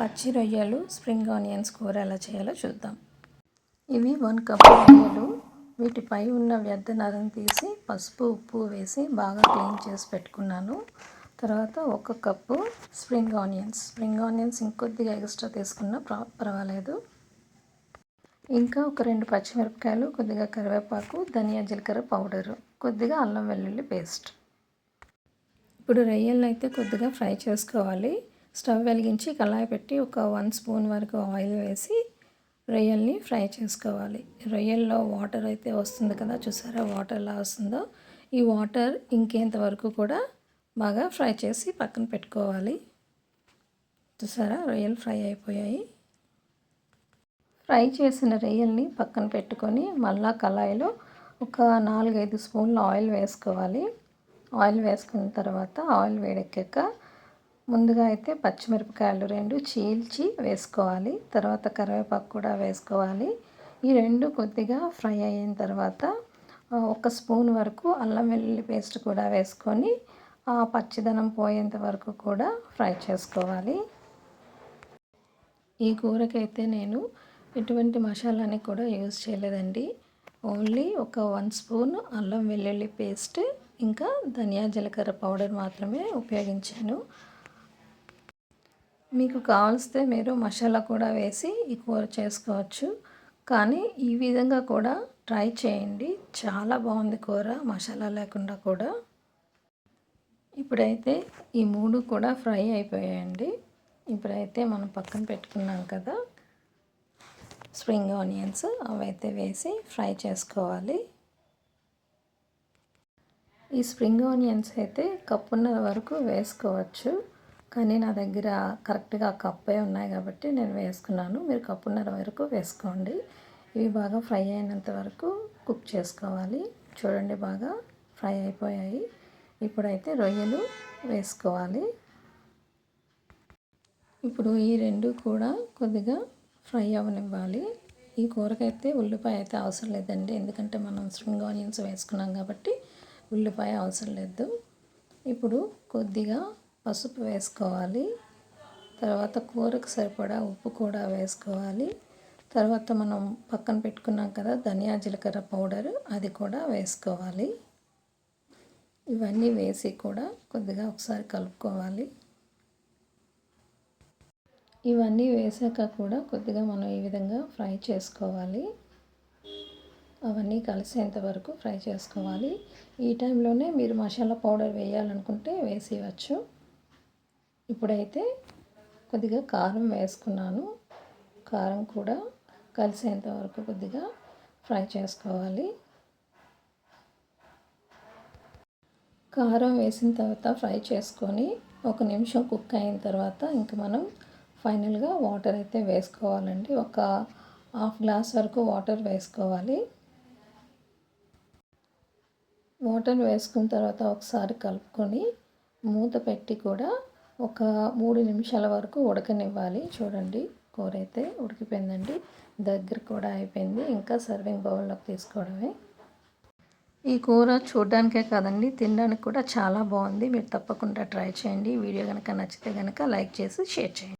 పచ్చి రొయ్యలు spring onions కూర ఎలా చేయాలో చూద్దాం. ఇవి వన్ కప్ రొయ్యలు. వీటిపై ఉన్న వ్యర్థ నరం తీసి పసుపు ఉప్పు వేసి బాగా క్లీన్ చేసి పెట్టుకున్నాను. తర్వాత ఒక cup spring onions. Spring onions ఇంకొద్దిగా ఎక్స్ట్రా తీసుకున్నా పర్వాలేదు. ఇంకా ఒక రెండు పచ్చిమిరపకాయలు కొద్దిగా కరివేపాకు ధనియా జీలకర్ర పౌడరు కొద్దిగా అల్లం వెల్లుల్లి పేస్ట్. ఇప్పుడు రొయ్యలను అయితే కొద్దిగా ఫ్రై చేసుకోవాలి. స్టవ్ వెలిగించి కళాయి పెట్టి ఒక వన్ స్పూన్ వరకు ఆయిల్ వేసి రొయ్యల్ని ఫ్రై చేసుకోవాలి. రొయ్యల్లో వాటర్ అయితే వస్తుంది కదా చూసారా? వాటర్ ఎలా వస్తుందో. ఈ వాటర్ ఇంకేంత వరకు కూడా బాగా ఫ్రై చేసి పక్కన పెట్టుకోవాలి. చూసారా? రొయ్యలు ఫ్రై అయిపోయాయి. ఫ్రై చేసిన రొయ్యల్ని పక్కన పెట్టుకొని మళ్ళా కళాయిలో ఒక నాలుగైదు స్పూన్ల ఆయిల్ వేసుకోవాలి. ఆయిల్ వేసుకున్న తర్వాత ఆయిల్ వేడెక్కాక ముందుగా అయితే పచ్చిమిరపకాయలు రెండు చీల్చి వేసుకోవాలి. తర్వాత కరివేపాకు కూడా వేసుకోవాలి. ఈ రెండు కొద్దిగా ఫ్రై అయిన తర్వాత ఒక స్పూన్ వరకు అల్లం వెల్లుల్లి పేస్ట్ కూడా వేసుకొని ఆ పచ్చిదనం పోయేంత వరకు కూడా ఫ్రై చేసుకోవాలి. ఈ కూరకైతే నేను ఎటువంటి మసాలాని కూడా యూజ్ చేయలేదండి. ఓన్లీ ఒక వన్ స్పూన్ అల్లం వెల్లుల్లి పేస్ట్ ఇంకా ధనియా జీలకర్ర పౌడర్ మాత్రమే ఉపయోగించాను. మీకు కావలిస్తే మీరు మసాలా కూడా వేసి ఈ కూర చేసుకోవచ్చు. కానీ ఈ విధంగా కూడా ట్రై చేయండి. చాలా బాగుంది కూర మసాలా లేకుండా కూడా. ఇప్పుడైతే ఈ మూడు కూడా ఫ్రై అయిపోయాయండి. ఇప్పుడైతే మనం పక్కన పెట్టుకున్నాం కదా స్ప్రింగ్ ఆనియన్స్ అవైతే వేసి ఫ్రై చేసుకోవాలి. ఈ స్ప్రింగ్ ఆనియన్స్ అయితే కప్పున్నర వరకు వేసుకోవచ్చు. కానీ నా దగ్గర కరెక్ట్గా కప్పే ఉన్నాయి కాబట్టి నేను వేసుకున్నాను. మీరు కప్పున్నర వరకు వేసుకోండి. ఇవి బాగా ఫ్రై అయినంత వరకు కుక్ చేసుకోవాలి. చూడండి బాగా ఫ్రై అయిపోయాయి. ఇప్పుడైతే రొయ్యలు వేసుకోవాలి. ఇప్పుడు ఈ రెండు కూడా కొద్దిగా ఫ్రై అవ్వనివ్వాలి. ఈ కూరకైతే ఉల్లిపాయ అయితే అవసరం లేదండి. ఎందుకంటే మనం స్ప్రింగ్ ఆనియన్స్ వేసుకున్నాం కాబట్టి ఉల్లిపాయ అవసరం లేదు. ఇప్పుడు కొద్దిగా పసుపు వేసుకోవాలి. తర్వాత కూరకు సరిపడా ఉప్పు కూడా వేసుకోవాలి. తర్వాత మనం పక్కన పెట్టుకున్నాం కదా ధనియా జీలకర్ర పౌడర్ అది కూడా వేసుకోవాలి. ఇవన్నీ వేసి కూడా కొద్దిగా ఒకసారి కలుపుకోవాలి. ఇవన్నీ వేసాక కూడా కొద్దిగా మనం ఈ విధంగా ఫ్రై చేసుకోవాలి. అవన్నీ కలిసేంత వరకు ఫ్రై చేసుకోవాలి. ఈ టైంలోనే మీరు మసాలా పౌడర్ వేయాలనుకుంటే వేసేయచ్చు ఇప్పుడైతే కొద్దిగా కారం వేసుకున్నాను. కారం కూడా కలిసేంత వరకు కొద్దిగా ఫ్రై చేసుకోవాలి. కారం వేసిన తర్వాత ఫ్రై చేసుకొని ఒక నిమిషం కుక్ అయిన తర్వాత ఇంక మనం ఫైనల్గా వాటర్ అయితే వేసుకోవాలండి. ఒక హాఫ్ గ్లాస్ వరకు వాటర్ వేసుకోవాలి. వాటర్ వేసుకున్న తర్వాత ఒకసారి కలుపుకొని మూత పెట్టి కూడా ఒక మూడు నిమిషాల వరకు ఉడకనివ్వాలి. చూడండి కూర అయితే ఉడికిపోయిందండి. దగ్గర కూడా అయిపోయింది. ఇంకా సర్వింగ్ బౌల్లోకి తీసుకోవడమే. ఈ కూర చూడడానికే కాదండి తినడానికి కూడా చాలా బాగుంది. మీరు తప్పకుండా ట్రై చేయండి. వీడియో కనుక నచ్చితే కనుక లైక్ చేసి షేర్ చేయండి.